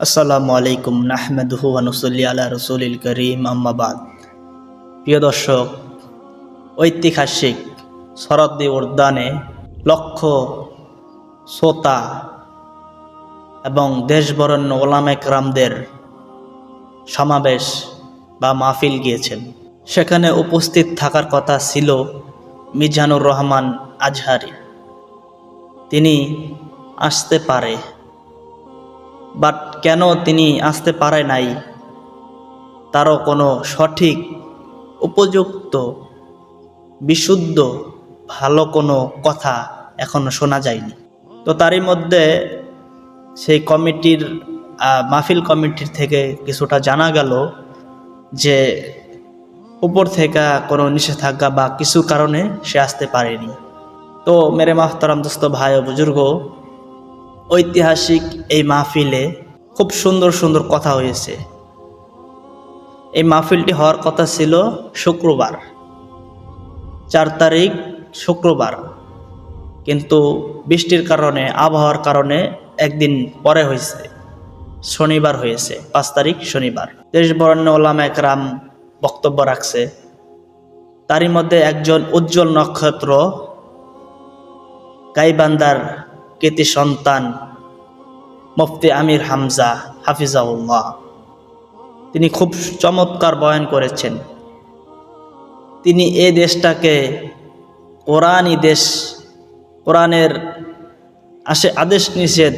আসসালামু আলাইকুম, নাহমেদহু আনুসল্লি আলা রসুলিল করিম আম্মাবাদ প্রিয় দর্শক, ঐতিহাসিক শরদ্দী উদ্যানে লক্ষ শ্রোতা এবং দেশবরণ্য ওলামেকরামদের সমাবেশ বা মাহফিল গিয়েছেন। সেখানে উপস্থিত থাকার কথা ছিল মিজানুর রহমান আজহারি। তিনি আসতে পারে বাট কেন তিনি আসতে পারে নাই? তারও কোনো সঠিক, উপযুক্ত, বিশুদ্ধ, ভালো কোনো কথা এখনও শোনা যায়নি। তো তারই মধ্যে সেই কমিটির মাহফিল কমিটির থেকে কিছুটা জানা গেল যে উপর থেকে কোনো নিষেধাজ্ঞা বা কিছু কারণে সে আসতে পারেনি। তো মেরে মাহতারাম দোস্ত ভাই ও বুজুর্গ ঐতিহাসিক এই মাহফিলে খুব সুন্দর সুন্দর কথা হয়েছে। এই মাহফিলটি হওয়ার কথা ছিল শুক্রবার, চার তারিখ শুক্রবার। কিন্তু বৃষ্টির কারণে, আবহাওয়ার কারণে একদিন পরে হয়েছে, শনিবার হয়েছে, পাঁচ তারিখ শনিবার। দেশ বরণ্য ওলামা একরাম বক্তব্য রাখছে, তারই মধ্যে একজন উজ্জ্বল নক্ষত্র গাইবান্দার কৃতি সন্তান মুফতি আমির হামজা, হাফিজাউল্লাহ। তিনি খুব চমৎকার বয়ান করেছেন। তিনি এ দেশটাকে কোরআনই দেশ, কোরআনের আসে আদেশ নিষেধ,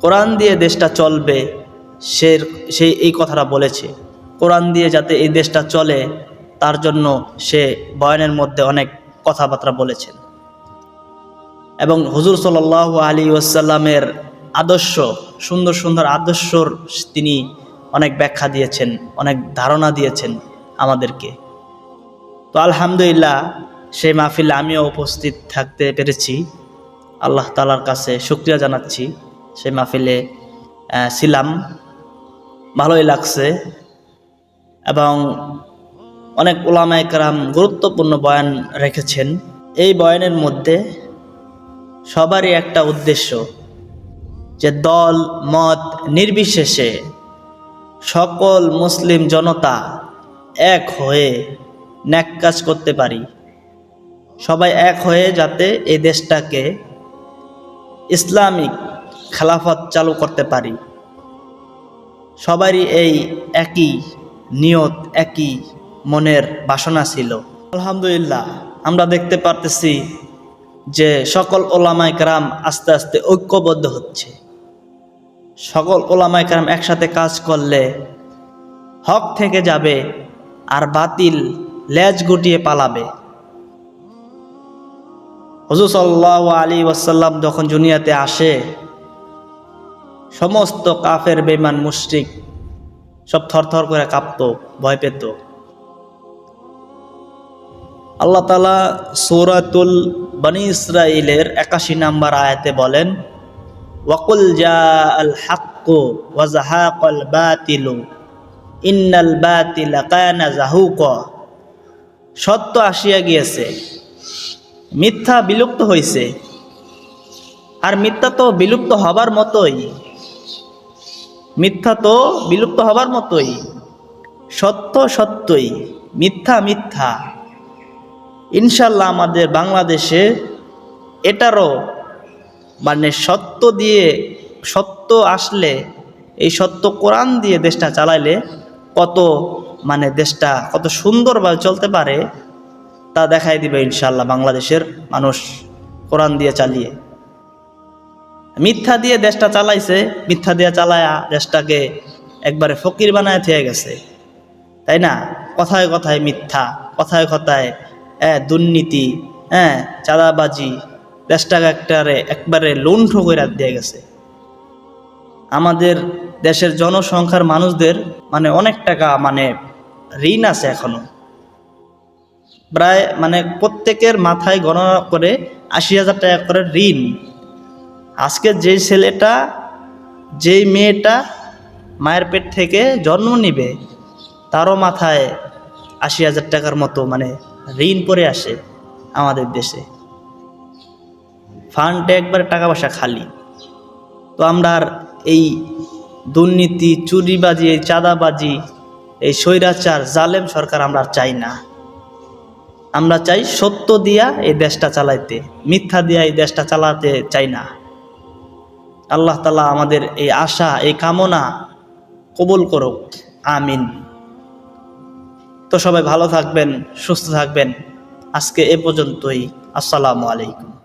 কোরআন দিয়ে দেশটা চলবে, সে সেই এই কথাটা বলেছে। কোরআন দিয়ে যাতে এই দেশটা চলে, তার জন্য সে বয়ানের মধ্যে অনেক কথাবার্তা বলেছেন। এবং হুজুর সাল আলী ওয়াসাল্লামের আদর্শ, সুন্দর সুন্দর আদর্শর তিনি অনেক ব্যাখ্যা দিয়েছেন, অনেক ধারণা দিয়েছেন আমাদেরকে। তো আলহামদুলিল্লাহ, সেই মাহফিলে আমিও উপস্থিত থাকতে পেরেছি। আল্লাহ তালার কাছে শুক্রিয়া জানাচ্ছি, সেই মাহফিলে ছিলাম। ভালোই লাগছে এবং অনেক ওলামায় কারাম গুরুত্বপূর্ণ বয়ান রেখেছেন। এই বয়ানের মধ্যে সবারই একটা উদ্দেশ্য যে দল, মত নির্বিশেষে সকল মুসলিম জনতা এক হয়ে ন্যাক কাজ করতে পারি। সবাই এক হয়ে যাতে এই দেশটাকে ইসলামিক খেলাফত চালু করতে পারি। সবারই এই একই নিয়ত, একই মনের বাসনা ছিল। আলহামদুলিল্লাহ, আমরা দেখতে পারতেছি যে সকল ওলামায় কারাম আস্তে আস্তে ঐক্যবদ্ধ হচ্ছে। সকল ওলামায় কারাম একসাথে কাজ করলে হক থেকে যাবে আর বাতিল লেজ গুটিয়ে পালাবে। হজুর সাল্লাহ আলী ওয়াসাল্লাম যখন দুনিয়াতে আসে, সমস্ত কাফের বেমান মুশরিক সব থরথর করে কাঁপতো, ভয় পেত। আল্লাহ তালা সৌরাতুল বনি ইসরাইলের একাশি নাম্বার আয়াতে বলেন, ওয়াকুল জা আল হাক্কু ওয়াজাহাকাল বাতিলু, ইন্নাল বাতিলা কায়ানা জাহুক। সত্য আসিয়া গিয়েছে, মিথ্যা বিলুপ্ত হয়েছে আর মিথ্যা তো বিলুপ্ত হবার মতোই, মিথ্যা তো বিলুপ্ত হবার মতোই, সত্য সত্যই, মিথ্যা মিথ্যা। ইনশাল্লাহ আমাদের বাংলাদেশে এটারও মানে সত্য দিয়ে, সত্য আসলে, এই সত্য কোরআন দিয়ে দেশটা চালাইলে কত মানে দেশটা কত সুন্দরভাবে চলতে পারে, তা দেখাই দিবে ইনশাল্লাহ বাংলাদেশের মানুষ কোরআন দিয়ে চালিয়ে। মিথ্যা দিয়ে দেশটা চালাইছে, মিথ্যা দিয়ে চালায়া দেশটাকে একবারে ফকির বানায় থেকে গেছে। তাই না? কথায় কথায় মিথ্যা, কথায় কথায় হ্যাঁ দুর্নীতি হ্যাঁ চাঁদাবাজি দেশটাকে একটারে একবারে লুণ্ঠ করে দিয়ে গেছে। আমাদের দেশের জনসংখ্যার মানুষদের মানে অনেক টাকা মানে ঋণ আছে এখনও। প্রায় মানে প্রত্যেকের মাথায় গণনা করে আশি হাজার টাকা করে ঋণ। আজকে যেই ছেলেটা, যেই মেয়েটা মায়ের পেট থেকে জন্ম নিবে, তারও মাথায় আশি হাজার টাকার মতো মানে ঋণ পরে আসে আমাদের দেশে। ফান্ডে একবার টাকা পয়সা খালি। তো আমরা আর এই দুর্নীতি, চুরিবাজি, এই চাঁদাবাজি, এই স্বৈরাচার, জালেম সরকার আমরা আর চাই না। আমরা চাই সত্য দিয়া এই দেশটা চালাইতে, মিথ্যা দিয়া এই দেশটা চালাতে চাই না। আল্লাহ তালা আমাদের এই আশা, এই কামনা কবুল করুক। আমিন। তো সবাই ভালো থাকবেন সুস্থ থাকবেন। আজকে এ পর্যন্তই। আসসালামু আলাইকুম।